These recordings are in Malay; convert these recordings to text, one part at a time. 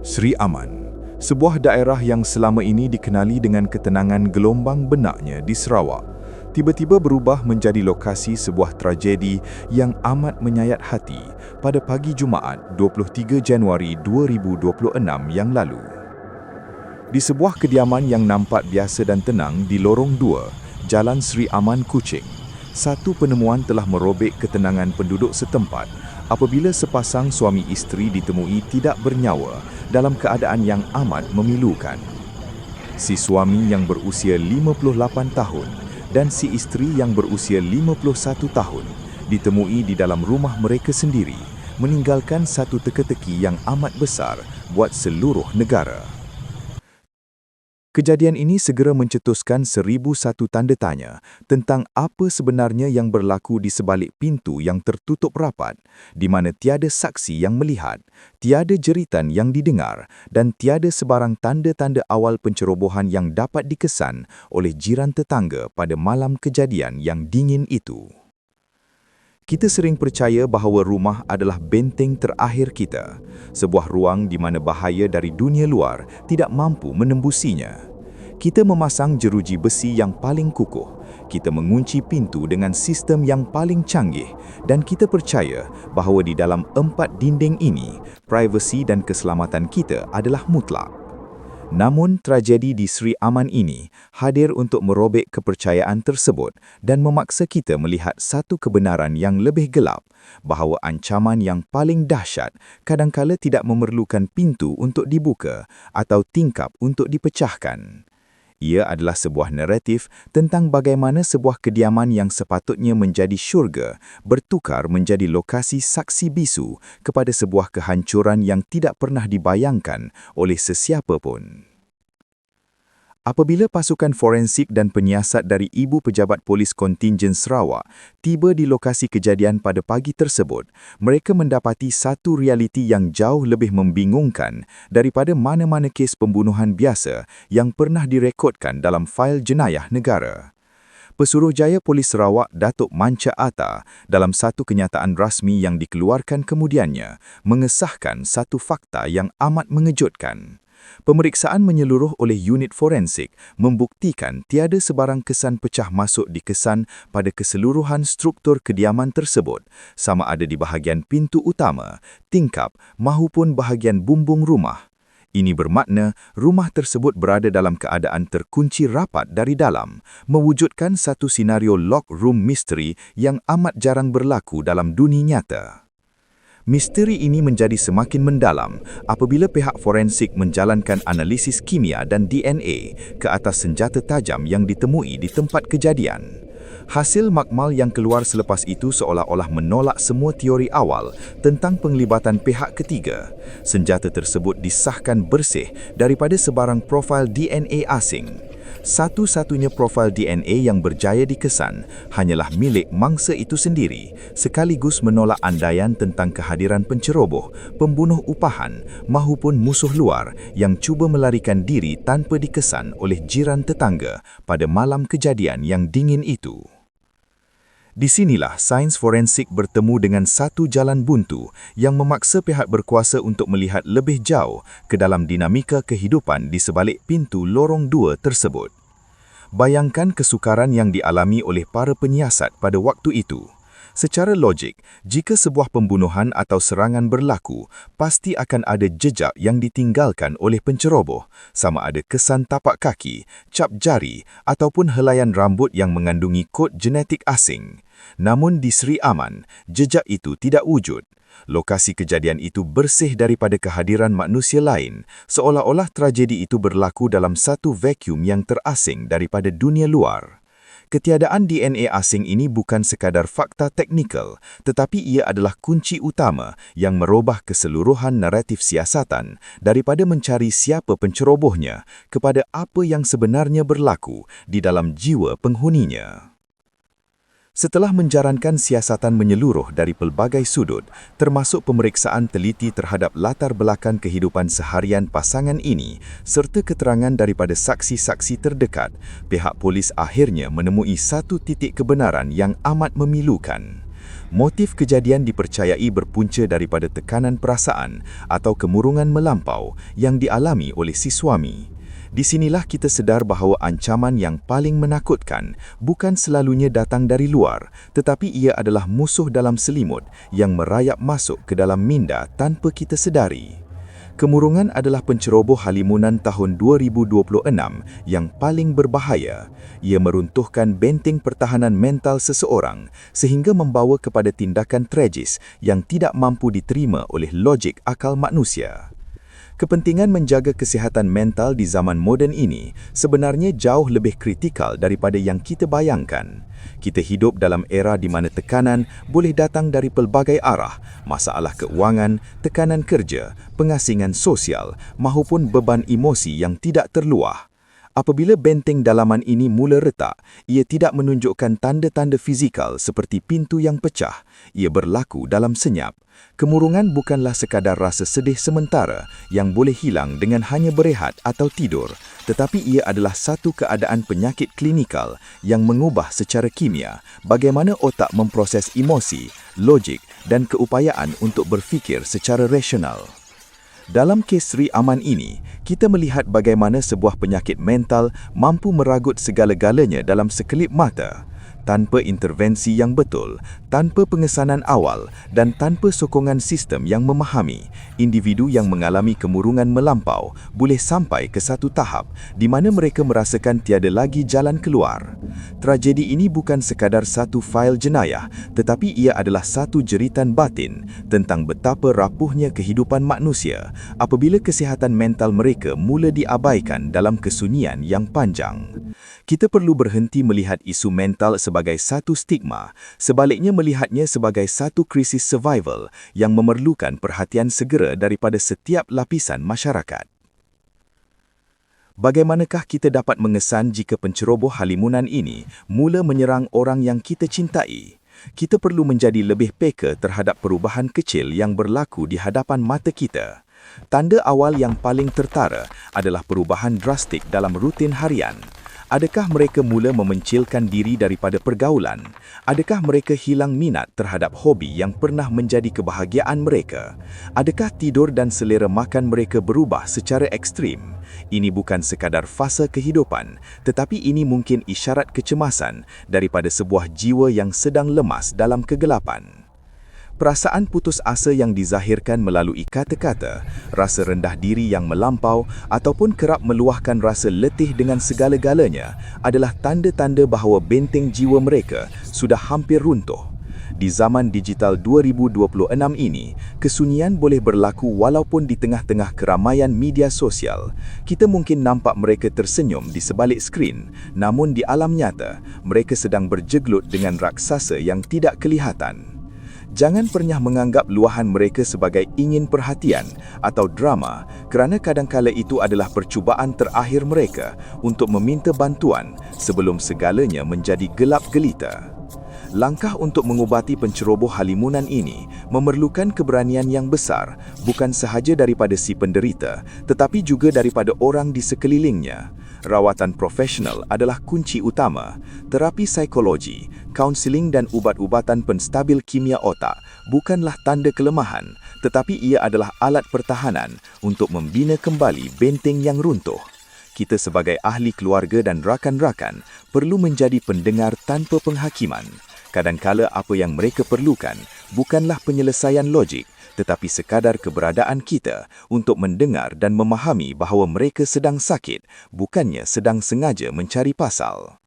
Sri Aman, sebuah daerah yang selama ini dikenali dengan ketenangan gelombang benaknya di Sarawak, tiba-tiba berubah menjadi lokasi sebuah tragedi yang amat menyayat hati pada pagi Jumaat 23 Januari 2026 yang lalu. Di sebuah kediaman yang nampak biasa dan tenang di Lorong 2, Jalan Sri Aman Kuching, satu penemuan telah merobek ketenangan penduduk setempat apabila sepasang suami isteri ditemui tidak bernyawa dalam keadaan yang amat memilukan. Si suami yang berusia 58 tahun dan si isteri yang berusia 51 tahun ditemui di dalam rumah mereka sendiri meninggalkan satu teka-teki yang amat besar buat seluruh negara. Kejadian ini segera mencetuskan seribu satu tanda tanya tentang apa sebenarnya yang berlaku di sebalik pintu yang tertutup rapat, di mana tiada saksi yang melihat, tiada jeritan yang didengar dan tiada sebarang tanda-tanda awal pencerobohan yang dapat dikesan oleh jiran tetangga pada malam kejadian yang dingin itu. Kita sering percaya bahawa rumah adalah benteng terakhir kita, sebuah ruang di mana bahaya dari dunia luar tidak mampu menembusinya. Kita memasang jeruji besi yang paling kukuh, kita mengunci pintu dengan sistem yang paling canggih dan kita percaya bahawa di dalam empat dinding ini, privasi dan keselamatan kita adalah mutlak. Namun tragedi di Sri Aman ini hadir untuk merobek kepercayaan tersebut dan memaksa kita melihat satu kebenaran yang lebih gelap bahawa ancaman yang paling dahsyat kadangkala tidak memerlukan pintu untuk dibuka atau tingkap untuk dipecahkan. Ia adalah sebuah naratif tentang bagaimana sebuah kediaman yang sepatutnya menjadi syurga bertukar menjadi lokasi saksi bisu kepada sebuah kehancuran yang tidak pernah dibayangkan oleh sesiapa pun. Apabila pasukan forensik dan penyiasat dari Ibu Pejabat Polis Kontingen Sarawak tiba di lokasi kejadian pada pagi tersebut, mereka mendapati satu realiti yang jauh lebih membingungkan daripada mana-mana kes pembunuhan biasa yang pernah direkodkan dalam fail jenayah negara. Pesuruhjaya Polis Sarawak Datuk Manca Ata dalam satu kenyataan rasmi yang dikeluarkan kemudiannya mengesahkan satu fakta yang amat mengejutkan. Pemeriksaan menyeluruh oleh unit forensik membuktikan tiada sebarang kesan pecah masuk di kesan pada keseluruhan struktur kediaman tersebut, sama ada di bahagian pintu utama, tingkap mahupun bahagian bumbung rumah. Ini bermakna rumah tersebut berada dalam keadaan terkunci rapat dari dalam, mewujudkan satu senario lock room mystery yang amat jarang berlaku dalam dunia nyata. Misteri ini menjadi semakin mendalam apabila pihak forensik menjalankan analisis kimia dan DNA ke atas senjata tajam yang ditemui di tempat kejadian. Hasil makmal yang keluar selepas itu seolah-olah menolak semua teori awal tentang penglibatan pihak ketiga. Senjata tersebut disahkan bersih daripada sebarang profil DNA asing satu-satunya profil DNA yang berjaya dikesan hanyalah milik mangsa itu sendiri sekaligus menolak andaian tentang kehadiran penceroboh, pembunuh upahan mahupun musuh luar yang cuba melarikan diri tanpa dikesan oleh jiran tetangga pada malam kejadian yang dingin itu. Di sinilah sains forensik bertemu dengan satu jalan buntu yang memaksa pihak berkuasa untuk melihat lebih jauh ke dalam dinamika kehidupan di sebalik pintu lorong dua tersebut. Bayangkan kesukaran yang dialami oleh para penyiasat pada waktu itu. Secara logik, jika sebuah pembunuhan atau serangan berlaku, pasti akan ada jejak yang ditinggalkan oleh penceroboh, sama ada kesan tapak kaki, cap jari ataupun helaian rambut yang mengandungi kod genetik asing. Namun di Sri Aman, jejak itu tidak wujud. Lokasi kejadian itu bersih daripada kehadiran manusia lain, seolah-olah tragedi itu berlaku dalam satu vacuum yang terasing daripada dunia luar. Ketiadaan DNA asing ini bukan sekadar fakta teknikal, tetapi ia adalah kunci utama yang merubah keseluruhan naratif siasatan daripada mencari siapa pencerobohnya kepada apa yang sebenarnya berlaku di dalam jiwa penghuninya. Setelah menjarankan siasatan menyeluruh dari pelbagai sudut, termasuk pemeriksaan teliti terhadap latar belakang kehidupan seharian pasangan ini serta keterangan daripada saksi-saksi terdekat, pihak polis akhirnya menemui satu titik kebenaran yang amat memilukan. Motif kejadian dipercayai berpunca daripada tekanan perasaan atau kemurungan melampau yang dialami oleh si suami. Di sinilah kita sedar bahawa ancaman yang paling menakutkan bukan selalunya datang dari luar, tetapi ia adalah musuh dalam selimut yang merayap masuk ke dalam minda tanpa kita sedari. Kemurungan adalah penceroboh halimunan tahun 2026 yang paling berbahaya. Ia meruntuhkan benteng pertahanan mental seseorang sehingga membawa kepada tindakan tragis yang tidak mampu diterima oleh logik akal manusia. Kepentingan menjaga kesihatan mental di zaman moden ini sebenarnya jauh lebih kritikal daripada yang kita bayangkan. Kita hidup dalam era di mana tekanan boleh datang dari pelbagai arah, masalah keuangan, tekanan kerja, pengasingan sosial maupun beban emosi yang tidak terluah. Apabila benteng dalaman ini mula retak, ia tidak menunjukkan tanda-tanda fizikal seperti pintu yang pecah. Ia berlaku dalam senyap. Kemurungan bukanlah sekadar rasa sedih sementara yang boleh hilang dengan hanya berehat atau tidur, tetapi ia adalah satu keadaan penyakit klinikal yang mengubah secara kimia bagaimana otak memproses emosi, logik dan keupayaan untuk berfikir secara rasional. Dalam kes Sri Aman ini, kita melihat bagaimana sebuah penyakit mental mampu meragut segala-galanya dalam sekelip mata. Tanpa intervensi yang betul, tanpa pengesanan awal dan tanpa sokongan sistem yang memahami, individu yang mengalami kemurungan melampau boleh sampai ke satu tahap di mana mereka merasakan tiada lagi jalan keluar. Tragedi ini bukan sekadar satu fail jenayah, tetapi ia adalah satu jeritan batin tentang betapa rapuhnya kehidupan manusia apabila kesihatan mental mereka mula diabaikan dalam kesunyian yang panjang. Kita perlu berhenti melihat isu mental sebagai satu stigma, sebaliknya melihatnya sebagai satu krisis survival yang memerlukan perhatian segera daripada setiap lapisan masyarakat. Bagaimanakah kita dapat mengesan jika penceroboh halimunan ini mula menyerang orang yang kita cintai? Kita perlu menjadi lebih peka terhadap perubahan kecil yang berlaku di hadapan mata kita. Tanda awal yang paling tertara adalah perubahan drastik dalam rutin harian. Adakah mereka mula memencilkan diri daripada pergaulan? Adakah mereka hilang minat terhadap hobi yang pernah menjadi kebahagiaan mereka? Adakah tidur dan selera makan mereka berubah secara ekstrim? Ini bukan sekadar fasa kehidupan, tetapi ini mungkin isyarat kecemasan daripada sebuah jiwa yang sedang lemas dalam kegelapan. Perasaan putus asa yang dizahirkan melalui kata-kata, rasa rendah diri yang melampau ataupun kerap meluahkan rasa letih dengan segala-galanya adalah tanda-tanda bahawa benteng jiwa mereka sudah hampir runtuh. Di zaman digital 2026 ini, kesunyian boleh berlaku walaupun di tengah-tengah keramaian media sosial. Kita mungkin nampak mereka tersenyum di sebalik skrin, namun di alam nyata, mereka sedang berjeglut dengan raksasa yang tidak kelihatan. Jangan pernah menganggap luahan mereka sebagai ingin perhatian atau drama kerana kadangkala itu adalah percubaan terakhir mereka untuk meminta bantuan sebelum segalanya menjadi gelap gelita. Langkah untuk mengubati penceroboh halimunan ini memerlukan keberanian yang besar bukan sahaja daripada si penderita tetapi juga daripada orang di sekelilingnya. Rawatan profesional adalah kunci utama. Terapi psikologi, kaunseling dan ubat-ubatan penstabil kimia otak bukanlah tanda kelemahan tetapi ia adalah alat pertahanan untuk membina kembali benteng yang runtuh. Kita sebagai ahli keluarga dan rakan-rakan perlu menjadi pendengar tanpa penghakiman. Kadangkala apa yang mereka perlukan bukanlah penyelesaian logik tetapi sekadar keberadaan kita untuk mendengar dan memahami bahawa mereka sedang sakit bukannya sedang sengaja mencari pasal.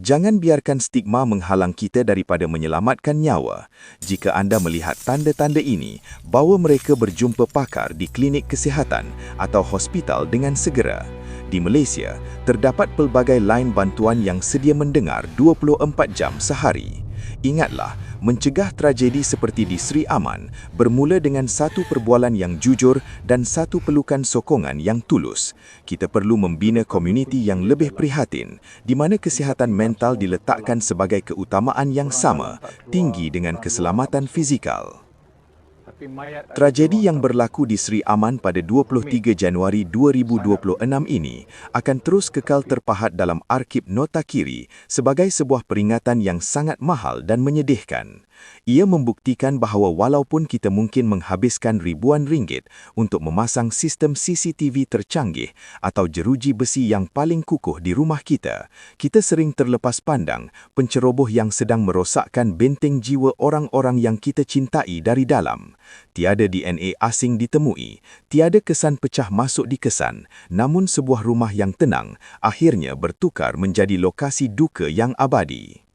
Jangan biarkan stigma menghalang kita daripada menyelamatkan nyawa. Jika anda melihat tanda-tanda ini, bawa mereka berjumpa pakar di klinik kesihatan atau hospital dengan segera. Di Malaysia, terdapat pelbagai lain bantuan yang sedia mendengar 24 jam sehari. Ingatlah, mencegah tragedi seperti di Sri Aman bermula dengan satu perbualan yang jujur dan satu pelukan sokongan yang tulus. Kita perlu membina komuniti yang lebih prihatin di mana kesihatan mental diletakkan sebagai keutamaan yang sama, tinggi dengan keselamatan fizikal. Tragedi yang berlaku di Sri Aman pada 23 Januari 2026 ini akan terus kekal terpahat dalam arsip nota kiri sebagai sebuah peringatan yang sangat mahal dan menyedihkan. Ia membuktikan bahawa walaupun kita mungkin menghabiskan ribuan ringgit untuk memasang sistem CCTV tercanggih atau jeruji besi yang paling kukuh di rumah kita, kita sering terlepas pandang penceroboh yang sedang merosakkan benteng jiwa orang-orang yang kita cintai dari dalam. Tiada DNA asing ditemui, tiada kesan pecah masuk di kesan, namun sebuah rumah yang tenang akhirnya bertukar menjadi lokasi duka yang abadi.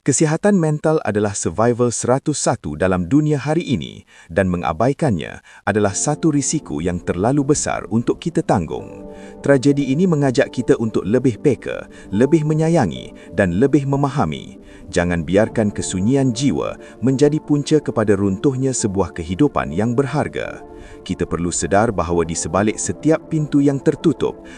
Kesihatan mental adalah survival 101 dalam dunia hari ini dan mengabaikannya adalah satu risiko yang terlalu besar untuk kita tanggung. Tragedi ini mengajak kita untuk lebih peka, lebih menyayangi dan lebih memahami. Jangan biarkan kesunyian jiwa menjadi punca kepada runtuhnya sebuah kehidupan yang berharga. Kita perlu sedar bahawa di sebalik setiap pintu yang tertutup,